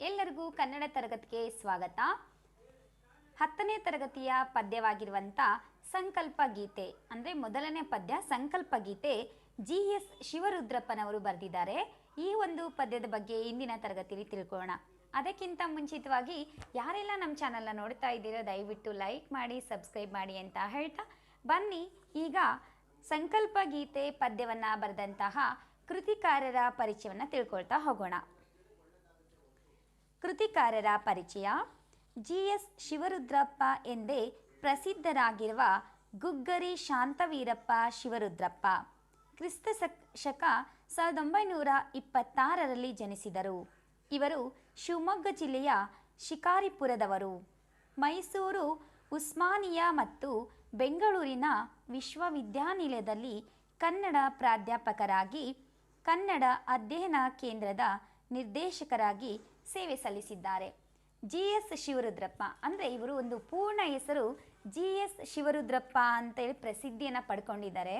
ಎಲ್ಲರಿಗೂ ಕನ್ನಡ ತರಗತಿಗೆ ಸ್ವಾಗತ. ಹತ್ತನೇ ತರಗತಿಯ ಪದ್ಯವಾಗಿರುವಂಥ ಸಂಕಲ್ಪ ಗೀತೆ, ಅಂದರೆ ಮೊದಲನೇ ಪದ್ಯ ಸಂಕಲ್ಪ ಗೀತೆ, ಜಿ ಎಸ್ ಶಿವರುದ್ರಪ್ಪನವರು ಬರೆದಿದ್ದಾರೆ. ಈ ಒಂದು ಪದ್ಯದ ಬಗ್ಗೆ ಇಂದಿನ ತರಗತಿಯಲ್ಲಿ ತಿಳ್ಕೊಳ್ಳೋಣ. ಅದಕ್ಕಿಂತ ಮುಂಚಿತವಾಗಿ ಯಾರೆಲ್ಲ ನಮ್ಮ ಚಾನಲ್ನ ನೋಡ್ತಾ ಇದ್ದೀರೋ ದಯವಿಟ್ಟು ಲೈಕ್ ಮಾಡಿ, ಸಬ್ಸ್ಕ್ರೈಬ್ ಮಾಡಿ ಅಂತ ಹೇಳ್ತಾ ಬನ್ನಿ. ಈಗ ಸಂಕಲ್ಪ ಗೀತೆ ಪದ್ಯವನ್ನು ಬರೆದಂತಹ ಕೃತಿಕಾರರ ಪರಿಚಯವನ್ನು ತಿಳ್ಕೊಳ್ತಾ ಹೋಗೋಣ. ಕೃತಿಕಾರರ ಪರಿಚಯ ಜಿ ಎಸ್ ಶಿವರುದ್ರಪ್ಪ ಎಂದೇ ಪ್ರಸಿದ್ಧರಾಗಿರುವ ಗುಗ್ಗರಿ ಶಾಂತವೀರಪ್ಪ ಶಿವರುದ್ರಪ್ಪ. ಕ್ರಿಸ್ತ ಸಕ್ ಶಕ ಸಾವಿರದ ಒಂಬೈನೂರ ಇಪ್ಪತ್ತಾರರಲ್ಲಿ ಜನಿಸಿದರು. ಇವರು ಶಿವಮೊಗ್ಗ ಜಿಲ್ಲೆಯ ಶಿಕಾರಿಪುರದವರು. ಮೈಸೂರು, ಉಸ್ಮಾನಿಯಾ ಮತ್ತು ಬೆಂಗಳೂರಿನ ವಿಶ್ವವಿದ್ಯಾನಿಲಯದಲ್ಲಿ ಕನ್ನಡ ಪ್ರಾಧ್ಯಾಪಕರಾಗಿ ಕನ್ನಡ ಅಧ್ಯಯನ ಕೇಂದ್ರದ ನಿರ್ದೇಶಕರಾಗಿ ಸೇವೆ ಸಲ್ಲಿಸಿದ್ದಾರೆ. ಜಿ ಎಸ್ ಶಿವರುದ್ರಪ್ಪ ಅಂದರೆ ಇವರು ಒಂದು ಪೂರ್ಣ ಹೆಸರು ಜಿ ಎಸ್ ಶಿವರುದ್ರಪ್ಪ ಅಂತೇಳಿ ಪ್ರಸಿದ್ಧಿಯನ್ನು ಪಡ್ಕೊಂಡಿದ್ದಾರೆ.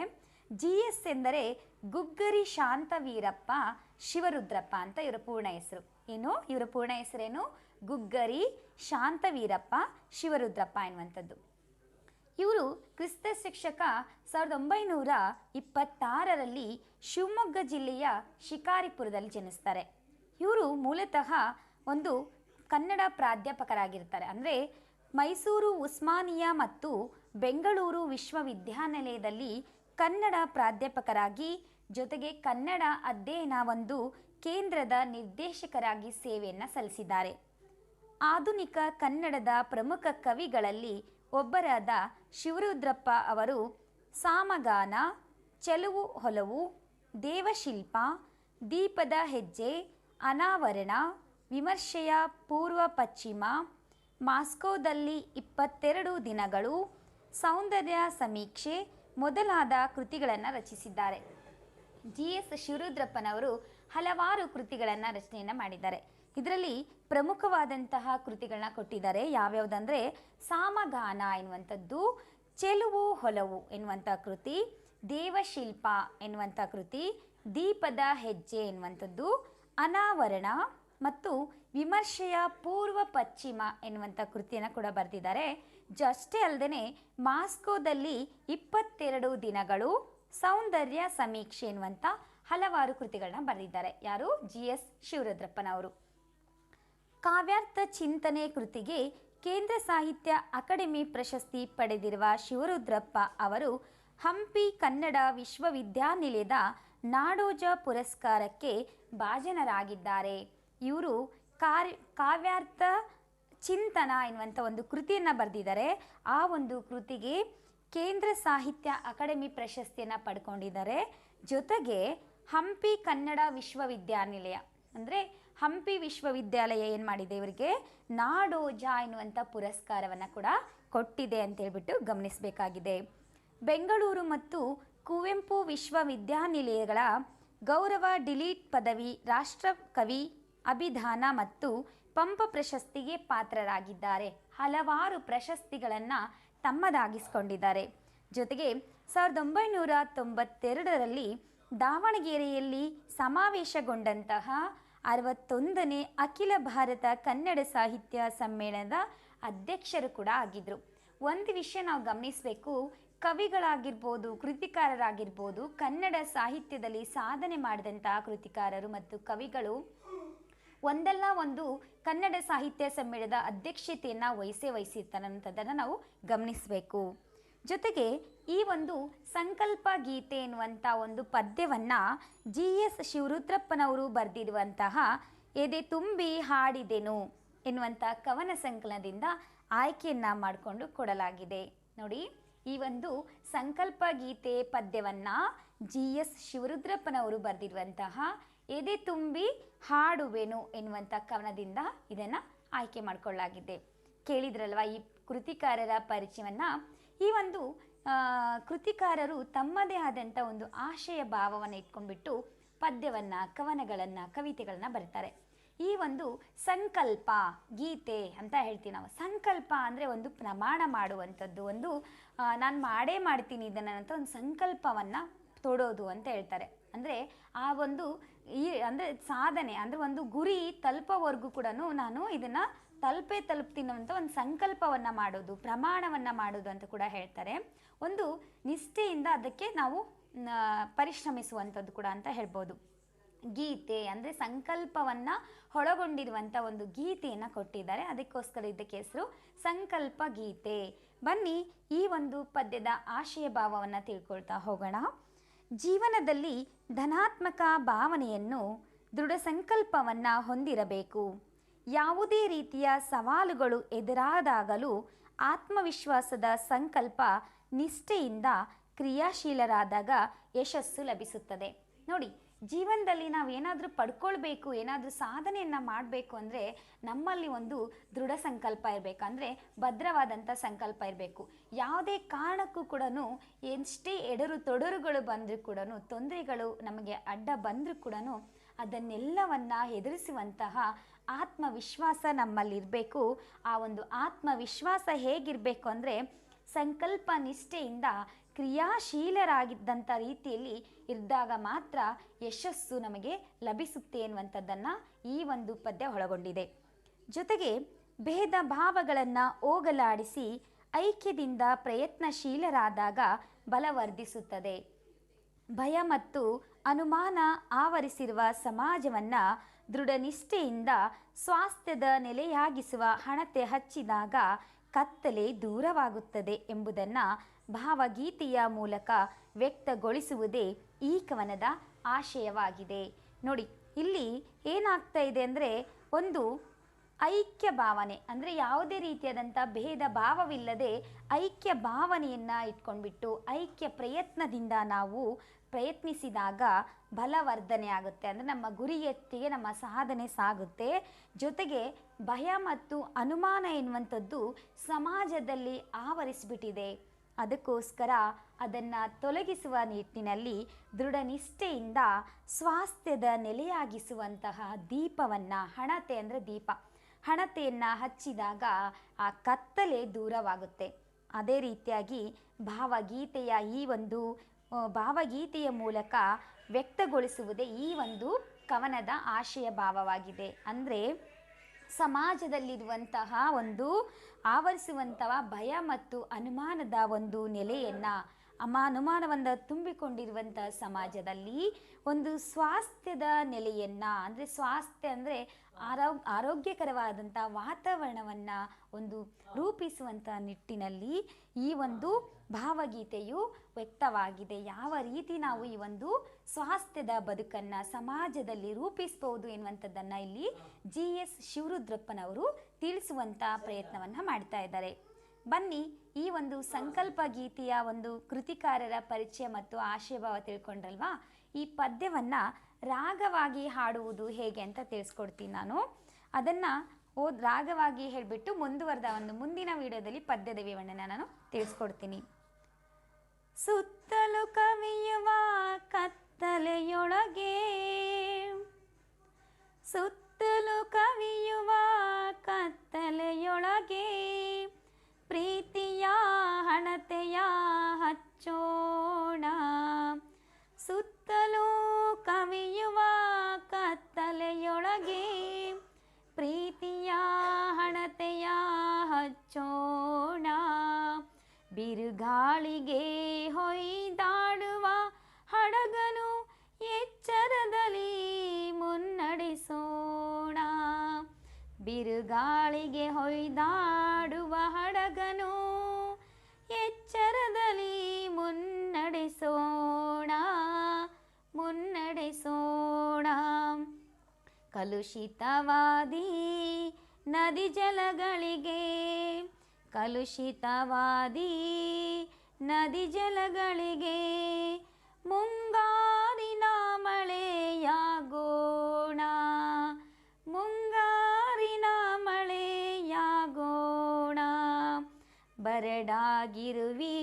ಜಿ ಎಸ್ ಎಂದರೆ ಗುಗ್ಗರಿ ಶಾಂತವೀರಪ್ಪ ಶಿವರುದ್ರಪ್ಪ ಅಂತ ಇವರ ಪೂರ್ಣ ಹೆಸರು. ಏನು? ಇವರ ಪೂರ್ಣ ಹೆಸರೇನು? ಗುಗ್ಗರಿ ಶಾಂತವೀರಪ್ಪ ಶಿವರುದ್ರಪ್ಪ ಎನ್ನುವಂಥದ್ದು. ಇವರು ಕ್ರಿಸ್ತ ಶಿಕ್ಷಕ ಸಾವಿರದ ಒಂಬೈನೂರ ಇಪ್ಪತ್ತಾರರಲ್ಲಿ ಶಿವಮೊಗ್ಗ ಜಿಲ್ಲೆಯ ಶಿಕಾರಿಪುರದಲ್ಲಿ ಜನಿಸ್ತಾರೆ. ಇವರು ಮೂಲತಃ ಒಂದು ಕನ್ನಡ ಪ್ರಾಧ್ಯಾಪಕರಾಗಿರ್ತಾರೆ. ಅಂದರೆ ಮೈಸೂರು, ಉಸ್ಮಾನಿಯಾ ಮತ್ತು ಬೆಂಗಳೂರು ವಿಶ್ವವಿದ್ಯಾನಿಲಯದಲ್ಲಿ ಕನ್ನಡ ಪ್ರಾಧ್ಯಾಪಕರಾಗಿ ಜೊತೆಗೆ ಕನ್ನಡ ಅಧ್ಯಯನ ಒಂದು ಕೇಂದ್ರದ ನಿರ್ದೇಶಕರಾಗಿ ಸೇವೆಯನ್ನು ಸಲ್ಲಿಸಿದ್ದಾರೆ. ಆಧುನಿಕ ಕನ್ನಡದ ಪ್ರಮುಖ ಕವಿಗಳಲ್ಲಿ ಒಬ್ಬರಾದ ಶಿವರುದ್ರಪ್ಪ ಅವರು ಸಾಮಗಾನ, ಚೆಲುವು, ಹೊಲವು, ದೇವಶಿಲ್ಪ, ದೀಪದ ಹೆಜ್ಜೆ ಅನಾವರಣ, ವಿಮರ್ಶೆಯ ಪೂರ್ವ ಪಶ್ಚಿಮ, ಮಾಸ್ಕೋದಲ್ಲಿ ಇಪ್ಪತ್ತೆರಡು ದಿನಗಳು, ಸೌಂದರ್ಯ ಸಮೀಕ್ಷೆ ಮೊದಲಾದ ಕೃತಿಗಳನ್ನು ರಚಿಸಿದ್ದಾರೆ. ಜಿ ಎಸ್ ಶಿವರುದ್ರಪ್ಪನವರು ಹಲವಾರು ಕೃತಿಗಳನ್ನು ರಚನೆಯನ್ನು ಮಾಡಿದ್ದಾರೆ. ಇದರಲ್ಲಿ ಪ್ರಮುಖವಾದಂತಹ ಕೃತಿಗಳನ್ನ ಕೊಟ್ಟಿದ್ದಾರೆ. ಯಾವ್ಯಾವುದಂದರೆ, ಸಾಮಗಾನ ಎನ್ನುವಂಥದ್ದು, ಚೆಲುವು ಹೊಲವು ಎನ್ನುವಂಥ ಕೃತಿ, ದೇವಶಿಲ್ಪ ಎನ್ನುವಂಥ ಕೃತಿ, ದೀಪದ ಹೆಜ್ಜೆ ಎನ್ನುವಂಥದ್ದು ಅನಾವರಣ ಮತ್ತು ವಿಮರ್ಶೆಯ ಪೂರ್ವ ಪಶ್ಚಿಮ ಎನ್ನುವಂಥ ಕೃತಿಯನ್ನು ಕೂಡ ಬರೆದಿದ್ದಾರೆ. ಜಷ್ಟೇ ಅಲ್ಲದೆ ಮಾಸ್ಕೋದಲ್ಲಿ ಇಪ್ಪತ್ತೆರಡು ದಿನಗಳು ಸೌಂದರ್ಯ ಸಮೀಕ್ಷೆ ಎನ್ನುವಂಥ ಹಲವಾರು ಕೃತಿಗಳನ್ನ ಬರೆದಿದ್ದಾರೆ. ಯಾರು? G S ಶಿವರುದ್ರಪ್ಪನವರು. ಕಾವ್ಯಾರ್ಥ ಚಿಂತನೆ ಕೃತಿಗೆ ಕೇಂದ್ರ ಸಾಹಿತ್ಯ ಅಕಾಡೆಮಿ ಪ್ರಶಸ್ತಿ ಪಡೆದಿರುವ ಶಿವರುದ್ರಪ್ಪ ಅವರು ಹಂಪಿ ಕನ್ನಡ ವಿಶ್ವವಿದ್ಯಾನಿಲಯದ ನಾಡೋಜ ಪುರಸ್ಕಾರಕ್ಕೆ ಭಾಜನರಾಗಿದ್ದಾರೆ. ಇವರು ಕಾರ್ಯ, ಕಾವ್ಯಾರ್ಥ ಚಿಂತನ ಎನ್ನುವಂಥ ಒಂದು ಕೃತಿಯನ್ನು ಬರೆದಿದ್ದಾರೆ. ಆ ಒಂದು ಕೃತಿಗೆ ಕೇಂದ್ರ ಸಾಹಿತ್ಯ ಅಕಾಡೆಮಿ ಪ್ರಶಸ್ತಿಯನ್ನು ಪಡ್ಕೊಂಡಿದ್ದಾರೆ. ಜೊತೆಗೆ ಹಂಪಿ ಕನ್ನಡ ವಿಶ್ವವಿದ್ಯಾನಿಲಯ, ಅಂದರೆ ಹಂಪಿ ವಿಶ್ವವಿದ್ಯಾಲಯ ಏನು ಮಾಡಿದೆ ಇವರಿಗೆ? ನಾಡೋಜ ಎನ್ನುವಂಥ ಪುರಸ್ಕಾರವನ್ನು ಕೂಡ ಕೊಟ್ಟಿದೆ ಅಂತೇಳ್ಬಿಟ್ಟು ಗಮನಿಸಬೇಕಾಗಿದೆ. ಬೆಂಗಳೂರು ಮತ್ತು ಕುವೆಂಪು ವಿಶ್ವವಿದ್ಯಾನಿಲಯಗಳ ಗೌರವ ಡಿಲೀಟ್ ಪದವಿ ರಾಷ್ಟ್ರಕವಿ ಅಭಿಧಾನ ಮತ್ತು ಪಂಪ ಪ್ರಶಸ್ತಿಗೆ ಪಾತ್ರರಾಗಿದ್ದಾರೆ. ಹಲವಾರು ಪ್ರಶಸ್ತಿಗಳನ್ನು ತಮ್ಮದಾಗಿಸಿಕೊಂಡಿದ್ದಾರೆ. ಜೊತೆಗೆ ಸಾವಿರದ ಒಂಬೈನೂರ ತೊಂಬತ್ತೆರಡರಲ್ಲಿ ದಾವಣಗೆರೆಯಲ್ಲಿ ಸಮಾವೇಶಗೊಂಡಂತಹ ಅರವತ್ತೊಂದನೇ ಅಖಿಲ ಭಾರತ ಕನ್ನಡ ಸಾಹಿತ್ಯ ಸಮ್ಮೇಳನದ ಅಧ್ಯಕ್ಷರು ಕೂಡ ಆಗಿದ್ದರು ಒಂದು ವಿಷಯ ನಾವು ಗಮನಿಸಬೇಕು ಕವಿಗಳಾಗಿರ್ಬೋದು, ಕೃತಿಕಾರರಾಗಿರ್ಬೋದು, ಕನ್ನಡ ಸಾಹಿತ್ಯದಲ್ಲಿ ಸಾಧನೆ ಮಾಡಿದಂತಹ ಕೃತಿಕಾರರು ಮತ್ತು ಕವಿಗಳು ಒಂದಲ್ಲ ಒಂದು ಕನ್ನಡ ಸಾಹಿತ್ಯ ಸಮ್ಮೇಳನದ ಅಧ್ಯಕ್ಷತೆಯನ್ನು ವಹಿಸೇ ವಹಿಸಿರ್ತಾರಂಥದ್ದನ್ನು ನಾವು ಗಮನಿಸಬೇಕು. ಜೊತೆಗೆ ಈ ಒಂದು ಸಂಕಲ್ಪ ಗೀತೆ ಎನ್ನುವಂಥ ಒಂದು ಪದ್ಯವನ್ನು ಜಿ ಎಸ್ ಶಿವರುದ್ರಪ್ಪನವರು ಬರೆದಿರುವಂತಹ ಎದೆ ತುಂಬಿ ಹಾಡಿದೆನು ಎನ್ನುವಂಥ ಕವನ ಸಂಕಲನದಿಂದ ಆಯ್ಕೆಯನ್ನು ಮಾಡಿಕೊಂಡು ಕೊಡಲಾಗಿದೆ. ನೋಡಿ. ಈ ಒಂದು ಸಂಕಲ್ಪ ಗೀತೆ ಪದ್ಯವನ್ನು ಜಿ ಎಸ್ ಶಿವರುದ್ರಪ್ಪನವರು ಬರೆದಿರುವಂತಹ ಎದೆ ತುಂಬಿ ಹಾಡುವೆನು ಎನ್ನುವಂಥ ಕವನದಿಂದ ಇದನ್ನು ಆಯ್ಕೆ ಮಾಡಿಕೊಳ್ಳಲಾಗಿದೆ. ಕೇಳಿದ್ರಲ್ವ ಈ ಕೃತಿಕಾರರ ಪರಿಚಯವನ್ನು? ಈ ಒಂದು ಕೃತಿಕಾರರು ತಮ್ಮದೇ ಆದಂಥ ಒಂದು ಆಶಯ ಭಾವವನ್ನು ಇಟ್ಕೊಂಡ್ಬಿಟ್ಟು ಪದ್ಯವನ್ನು, ಕವನಗಳನ್ನು, ಕವಿತೆಗಳನ್ನು ಬರೀತಾರೆ. ಈ ಒಂದು ಸಂಕಲ್ಪ, ಗೀತೆ ಅಂತ ಹೇಳ್ತೀವಿ ನಾವು. ಸಂಕಲ್ಪ ಅಂದರೆ ಒಂದು ಪ್ರಮಾಣ ಮಾಡುವಂಥದ್ದು, ಒಂದು ನಾನು ಮಾಡೇ ಮಾಡ್ತೀನಿ ಇದನ್ನು ಅಂತ ಒಂದು ಸಂಕಲ್ಪವನ್ನು ತೊಡೋದು ಅಂತ ಹೇಳ್ತಾರೆ. ಅಂದರೆ ಆ ಒಂದು ಈ, ಅಂದರೆ ಸಾಧನೆ, ಅಂದರೆ ಒಂದು ಗುರಿ ತಲುಪೋವರೆಗೂ ಕೂಡ ನಾನು ಇದನ್ನು ತಲುಪೇ ತಲುಪ್ತೀನಿ ಅಂತ ಒಂದು ಸಂಕಲ್ಪವನ್ನು ಮಾಡೋದು, ಪ್ರಮಾಣವನ್ನು ಮಾಡೋದು ಅಂತ ಕೂಡ ಹೇಳ್ತಾರೆ. ಒಂದು ನಿಷ್ಠೆಯಿಂದ ಅದಕ್ಕೆ ನಾವು ಪರಿಶ್ರಮಿಸುವಂಥದ್ದು ಕೂಡ ಅಂತ ಹೇಳ್ಬೋದು. ಗೀತೆ ಅಂದರೆ ಸಂಕಲ್ಪವನ್ನು ಒಳಗೊಂಡಿರುವಂಥ ಒಂದು ಗೀತೆಯನ್ನು ಕೊಟ್ಟಿದ್ದಾರೆ. ಅದಕ್ಕೋಸ್ಕರ ಇದಕ್ಕೆ ಹೆಸರು ಸಂಕಲ್ಪ ಗೀತೆ. ಬನ್ನಿ ಈ ಒಂದು ಪದ್ಯದ ಆಶಯ ಭಾವವನ್ನು ತಿಳ್ಕೊಳ್ತಾ ಹೋಗೋಣ. ಜೀವನದಲ್ಲಿ ಧನಾತ್ಮಕ ಭಾವನೆಯನ್ನು ದೃಢ ಸಂಕಲ್ಪವನ್ನು ಹೊಂದಿರಬೇಕು. ಯಾವುದೇ ರೀತಿಯ ಸವಾಲುಗಳು ಎದುರಾದಾಗಲೂ ಆತ್ಮವಿಶ್ವಾಸದ ಸಂಕಲ್ಪ ನಿಷ್ಠೆಯಿಂದ ಕ್ರಿಯಾಶೀಲರಾದಾಗ ಯಶಸ್ಸು ಲಭಿಸುತ್ತದೆ. ನೋಡಿ ಜೀವನದಲ್ಲಿ ನಾವು ಏನಾದರೂ ಪಡ್ಕೊಳ್ಬೇಕು, ಏನಾದರೂ ಸಾಧನೆಯನ್ನು ಮಾಡಬೇಕು ಅಂದರೆ ನಮ್ಮಲ್ಲಿ ಒಂದು ದೃಢ ಸಂಕಲ್ಪ ಇರಬೇಕು. ಅಂದರೆ ಭದ್ರವಾದಂಥ ಸಂಕಲ್ಪ ಇರಬೇಕು. ಯಾವುದೇ ಕಾರಣಕ್ಕೂ ಕೂಡ ಎಷ್ಟೇ ಎಡರು ತೊಡರುಗಳು ಬಂದರೂ ಕೂಡ ತೊಂದರೆಗಳು ನಮಗೆ ಅಡ್ಡ ಬಂದರೂ ಕೂಡ ಅದನ್ನೆಲ್ಲವನ್ನ ಎದುರಿಸುವಂತಹ ಆತ್ಮವಿಶ್ವಾಸ ನಮ್ಮಲ್ಲಿರಬೇಕು. ಆ ಒಂದು ಆತ್ಮವಿಶ್ವಾಸ ಹೇಗಿರಬೇಕು ಅಂದರೆ ಸಂಕಲ್ಪ ನಿಷ್ಠೆಯಿಂದ ಕ್ರಿಯಾಶೀಲರಾಗಿದ್ದಂಥ ರೀತಿಯಲ್ಲಿ ಇದ್ದಾಗ ಮಾತ್ರ ಯಶಸ್ಸು ನಮಗೆ ಲಭಿಸುತ್ತೆ ಎನ್ನುವಂಥದ್ದನ್ನು ಈ ಒಂದು ಪದ್ಯ ಒಳಗೊಂಡಿದೆ. ಜೊತೆಗೆ ಭೇದ ಭಾವಗಳನ್ನು ಹೋಗಲಾಡಿಸಿ ಐಕ್ಯದಿಂದ ಪ್ರಯತ್ನಶೀಲರಾದಾಗ ಬಲವರ್ಧಿಸುತ್ತದೆ ಭಯ ಮತ್ತು ಅನುಮಾನ ಆವರಿಸಿರುವ ಸಮಾಜವನ್ನು ದೃಢನಿಷ್ಠೆಯಿಂದ ಸ್ವಾಸ್ಥ್ಯದ ನೆಲೆಯಾಗಿಸುವ ಹಣತೆ ಹಚ್ಚಿದಾಗ ಕತ್ತಲೆ ದೂರವಾಗುತ್ತದೆ ಎಂಬುದನ್ನು ಭಾವಗೀತೆಯ ಮೂಲಕ ವ್ಯಕ್ತಗೊಳಿಸುವುದೇ ಈ ಕವನದ ಆಶಯವಾಗಿದೆ. ನೋಡಿ, ಇಲ್ಲಿ ಏನಾಗ್ತಾ ಇದೆ ಅಂದರೆ ಒಂದು ಐಕ್ಯ ಭಾವನೆ, ಅಂದರೆ ಯಾವುದೇ ರೀತಿಯಾದಂಥ ಭೇದ ಭಾವವಿಲ್ಲದೆ ಐಕ್ಯ ಭಾವನೆಯನ್ನು ಇಟ್ಕೊಂಡ್ಬಿಟ್ಟು, ಐಕ್ಯ ಪ್ರಯತ್ನದಿಂದ ನಾವು ಪ್ರಯತ್ನಿಸಿದಾಗ ಬಲವರ್ಧನೆ ಆಗುತ್ತೆ. ಅಂದರೆ ನಮ್ಮ ಗುರಿಯತ್ತಿಗೆ ನಮ್ಮ ಸಾಧನೆ ಸಾಗುತ್ತೆ. ಜೊತೆಗೆ ಭಯ ಮತ್ತು ಅನುಮಾನ ಎನ್ನುವಂಥದ್ದು ಸಮಾಜದಲ್ಲಿ ಆವರಿಸಿಬಿಟ್ಟಿದೆ. ಅದಕ್ಕೋಸ್ಕರ ಅದನ್ನು ತೊಲಗಿಸುವ ನಿಟ್ಟಿನಲ್ಲಿ ದೃಢನಿಷ್ಠೆಯಿಂದ ಸ್ವಾಸ್ಥ್ಯದ ನೆಲೆಯಾಗಿಸುವಂತಹ ದೀಪವನ್ನು, ಹಣತೆ ಅಂದರೆ ದೀಪ. ಹಣತೆಯನ್ನು ಹಚ್ಚಿದಾಗ ಆ ಕತ್ತಲೆ ದೂರವಾಗುತ್ತೆ. ಅದೇ ರೀತಿಯಾಗಿ ಭಾವಗೀತೆಯ ಈ ಒಂದು ಭಾವಗೀತೆಯ ಮೂಲಕ ವ್ಯಕ್ತಗೊಳಿಸುವುದೇ ಈ ಒಂದು ಕವನದ ಆಶಯ ಭಾವವಾಗಿದೆ. ಅಂದರೆ ಸಮಾಜದಲ್ಲಿರುವಂತಹ ಒಂದು ಆವರಿಸುವಂತಹ ಭಯ ಮತ್ತು ಅನುಮಾನದ ಒಂದು ನೆಲೆಯನ್ನು ಅಮ ಅನುಮಾನವನ್ನು ತುಂಬಿಕೊಂಡಿರುವಂತಹ ಸಮಾಜದಲ್ಲಿ ಒಂದು ಸ್ವಾಸ್ಥ್ಯದ ನೆಲೆಯನ್ನು, ಅಂದರೆ ಸ್ವಾಸ್ಥ್ಯ ಅಂದರೆ ಆರೋ ಆರೋಗ್ಯಕರವಾದಂಥ ವಾತಾವರಣವನ್ನು ಒಂದು ರೂಪಿಸುವಂಥ ನಿಟ್ಟಿನಲ್ಲಿ ಈ ಒಂದು ಭಾವಗೀತೆಯು ವ್ಯಕ್ತವಾಗಿದೆ. ಯಾವ ರೀತಿ ನಾವು ಈ ಒಂದು ಸ್ವಾಸ್ಥ್ಯದ ಬದುಕನ್ನು ಸಮಾಜದಲ್ಲಿ ರೂಪಿಸ್ಬೋದು ಎನ್ನುವಂಥದ್ದನ್ನು ಇಲ್ಲಿ ಜಿ ಎಸ್ ಶಿವರುದ್ರಪ್ಪನವರು ತಿಳಿಸುವಂಥ ಪ್ರಯತ್ನವನ್ನು ಮಾಡ್ತಾ ಇದ್ದಾರೆ. ಬನ್ನಿ ಈ ಒಂದು ಸಂಕಲ್ಪ ಗೀತೆಯ ಒಂದು ಕೃತಿಕಾರರ ಪರಿಚಯ ಮತ್ತು ಆಶಯಭಾವ ತಿಳ್ಕೊಂಡ್ರಲ್ವಾ? ಈ ಪದ್ಯವನ್ನು ರಾಗವಾಗಿ ಹಾಡುವುದು ಹೇಗೆ ಅಂತ ತಿಳಿಸ್ಕೊಡ್ತೀನಿ ನಾನು. ಅದನ್ನು ಓದ್ ರಾಗವಾಗಿ ಹೇಳಿಬಿಟ್ಟು ಮುಂದುವರೆದ ಒಂದು ಮುಂದಿನ ವಿಡಿಯೋದಲ್ಲಿ ಪದ್ಯದ ವಿವರಣೆನ ನಾನು ತಿಳಿಸ್ಕೊಡ್ತೀನಿ. ಸುತ್ತಲೂ ಕವಿಯುವ ಕತ್ತಲೆಯೊಳಗೆ. ಸುತ್ತಲು ಕವಿಯುವ ಕತ್ತಲೆಯೊಳಗೆ ಪ್ರೀತಿಯ ಹಣತೆಯ ಹಚ್ಚೋಣ. ಸುತ್ತಲೂ ಕವಿಯುವ ಕತ್ತಲೆಯೊಳಗೆ ಪ್ರೀತಿಯ ಹಣತೆಯ ಹಚ್ಚೋಣ. ಬಿರುಗಾಳಿಗೆ ಬಿರುಗಾಳಿಗೆ ಹೊಯ್ದಾಡುವ ಹಡಗನು ಎಚ್ಚರದಲ್ಲಿ ಮುನ್ನಡೆಸೋಣ ಮುನ್ನಡೆಸೋಣ. ಕಲುಷಿತವಾದಿ ನದಿ ಜಲಗಳಿಗೆ ಕಲುಷಿತವಾದಿ ನದಿ ಜಲಗಳಿಗೆ ಮುಂಗಾರಿನ ಬರಡಾಗಿರುವಿ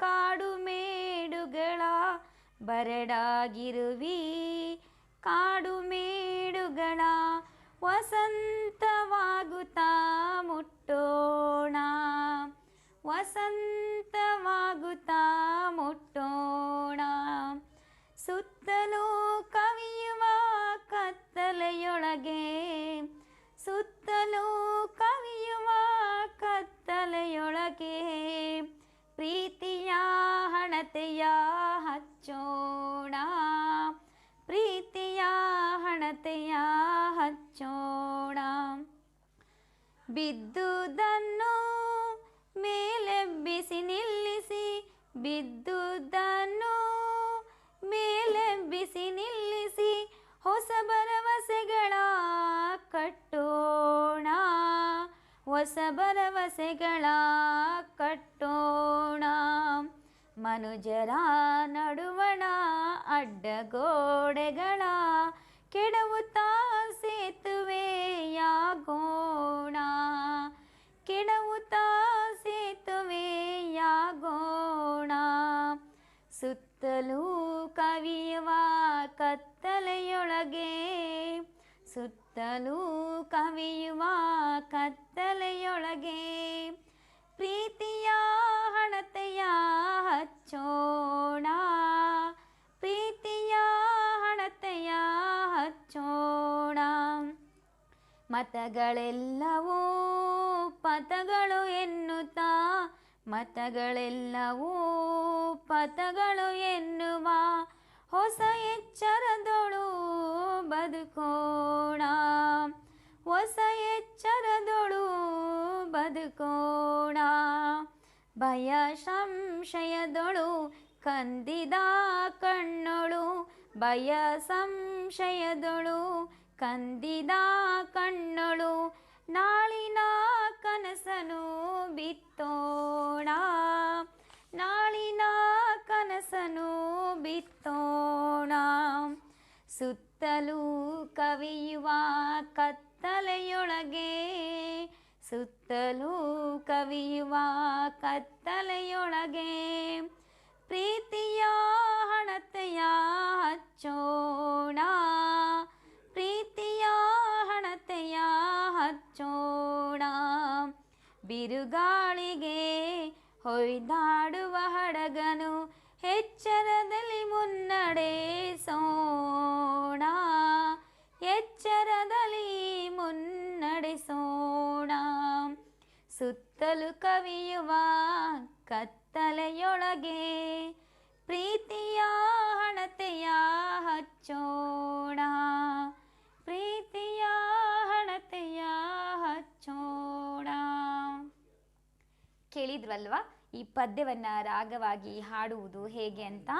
ಕಾಡು ಮೇಡುಗಳ ಬರಡಾಗಿರುವಿ ಕಾಡು ಮೇಡುಗಳ ವಸಂತವಾಗುತ್ತಾ ಮುಟ್ಟೋಣ ವಸಂತವಾಗುತ್ತಾ ಮುಟ್ಟೋಣ. ಸುತ್ತಲೂ ಕವಿಯುವ ಕತ್ತಲೆಯೊಳಗೆ ಕವಿಯುವ ಕತ್ತಲೆಯೊಳಗೆ ಪ್ರೀತಿಯ ಹಣತೆಯ ಹಚ್ಚೋಣ. ಪ್ರೀತಿಯ ಹಣತೆಯ ಹಚ್ಚೋಣ. ಬಿದ್ದುದನ್ನು ಮೇಲೆಬ್ಬಿಸಿ ನಿಲ್ಲಿಸಿ, ಬಿದ್ದುದನ್ನು ಮೇಲೆಬ್ಬಿಸಿ ನಿಲ್ಲಿಸಿ, ಹೊಸ ಭರವಸೆಗಳ ಕಟ್ಟೋಣ. ಹೊಸ ಭರವಸೆಗಳ ಕಟ್ಟೋಣ. ಮನುಜರ ನಡುವಣ ಅಡ್ಡಗೋಡೆಗಳ ಕೆಡವುತ್ತಾ ಸೇತುವೆಯಾಗೋಣ. ಕೆಡವುತ್ತಾ ಸೇತುವೆಯಾಗೋಣ. ಸುತ್ತಲೂ ಕವಿಯುವ ಕತ್ತಲೆಯೊಳಗೆ ಸುತ್ತಲೂ ಕವಿಯುವ ಕತ್ತಲೆಯೊಳಗೆ ಪ್ರೀತಿಯ ಹಣತೆಯ ಹಚ್ಚೋಣ. ಪ್ರೀತಿಯ ಹಣತೆಯ ಹಚ್ಚೋಣ. ಮತಗಳೆಲ್ಲವೂ ಪಥಗಳು ಎನ್ನುತ್ತಾ, ಮತಗಳೆಲ್ಲವೂ ಪಥಗಳು ಎನ್ನುವ ಹೊಸ ಎಚ್ಚರದೊಳು ಬದುಕೋಣ ಬದುಕೋಣ ಭಯ ಸಂಶಯದೊಳು ಕಂದಿದ ಕಣ್ಣೊಳು. ಭಯ ಸಂಶಯದೊಳು ಕಂದಿದ ಕಣ್ಣೊಳು. ನಾಳಿನ ಕನಸನು ಬಿತ್ತೋಣ. ನಾಳಿನ ಕನಸನು ಬಿತ್ತೋಣ. ಸುತ್ತಲೂ ಕವಿಯುವ ಕತ್ತಲೆಯೊಳಗೆ ಸುತ್ತಲೂ ಕವಿಯುವ ಕತ್ತಲೆಯೊಳಗೆ ಪ್ರೀತಿಯ ಹಣತೆಯ ಹಚ್ಚೋಣ. ಪ್ರೀತಿಯ ಹಣತೆಯ ಹಚ್ಚೋಣ. ಬಿರುಗಾಳಿಗೆ ಹೊಯ್ದಾಡುವ ಹಡಗನು ಎಚ್ಚರದಲ್ಲಿ ಮುನ್ನಡೆಸೋಣ. ಎಚ್ಚರದಲ್ಲಿ ಸುತ್ತಲೂ ಕವಿಯುವ ಕತ್ತಲೆಯೊಳಗೆ ಪ್ರೀತಿಯ ಹಣತೆಯ ಹಚ್ಚೋಣ. ಪ್ರೀತಿಯ ಹಣತೆಯ ಹಚ್ಚೋಣ. ಕೇಳಿದ್ವಲ್ವಾ? ಈ ಪದ್ಯವನ್ನು ರಾಗವಾಗಿ ಹಾಡುವುದು ಹೇಗೆ ಅಂತ?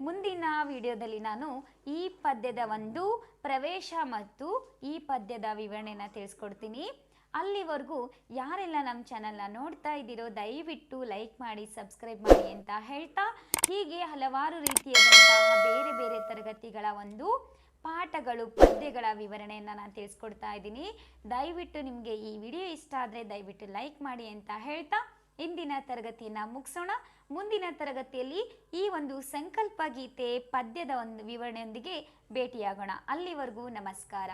ಮುಂದಿನ ವಿಡಿಯೋದಲ್ಲಿ ನಾನು ಈ ಪದ್ಯದ ಒಂದು ಪ್ರವೇಶ ಮತ್ತು ಈ ಪದ್ಯದ ವಿವರಣೆಯನ್ನು ತಿಳಿಸ್ಕೊಡ್ತೀನಿ. ಅಲ್ಲಿವರೆಗೂ ಯಾರೆಲ್ಲ ನಮ್ಮ ಚಾನಲ್ನ ನೋಡ್ತಾ ಇದ್ದೀರೋ, ದಯವಿಟ್ಟು ಲೈಕ್ ಮಾಡಿ ಸಬ್ಸ್ಕ್ರೈಬ್ ಮಾಡಿ ಅಂತ ಹೇಳ್ತಾ ಹೀಗೆ ಹಲವಾರು ರೀತಿಯಾದಂತಹ ಬೇರೆ ಬೇರೆ ತರಗತಿಗಳ ಒಂದು ಪಾಠಗಳು, ಪದ್ಯಗಳ ವಿವರಣೆಯನ್ನು ನಾನು ತಿಳಿಸ್ಕೊಡ್ತಾ ಇದ್ದೀನಿ. ದಯವಿಟ್ಟು ನಿಮಗೆ ಈ ವಿಡಿಯೋ ಇಷ್ಟ ಆದರೆ ದಯವಿಟ್ಟು ಲೈಕ್ ಮಾಡಿ ಅಂತ ಹೇಳ್ತಾ ಇಂದಿನ ತರಗತಿಯನ್ನು ಮುಗಿಸೋಣ. ಮುಂದಿನ ತರಗತಿಯಲ್ಲಿ ಈ ಒಂದು ಸಂಕಲ್ಪ ಗೀತೆ ಪದ್ಯದ ಒಂದು ವಿವರಣೆಯೊಂದಿಗೆ ಭೇಟಿಯಾಗೋಣ. ಅಲ್ಲಿವರೆಗೂ ನಮಸ್ಕಾರ.